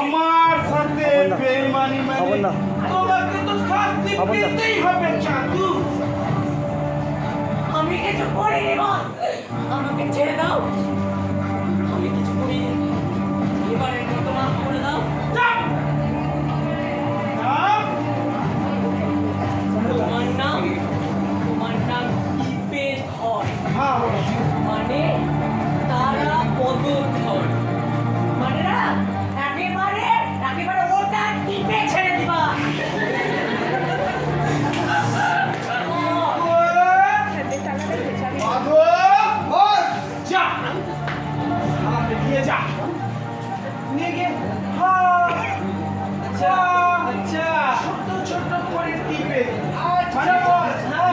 আমার সাথে বেঈমানি মানে তোমাকে তো শাস্তি পেতেই হবে চাঁদু। আমি কিছু করিনি আমাকে ছেড়ে দাও। নিয়ে যা। নিয়ে গিয়ে আচ্ছা আচ্ছা। ছোট ছোট করে টিপে। আচ্ছা মানে হ্যাঁ।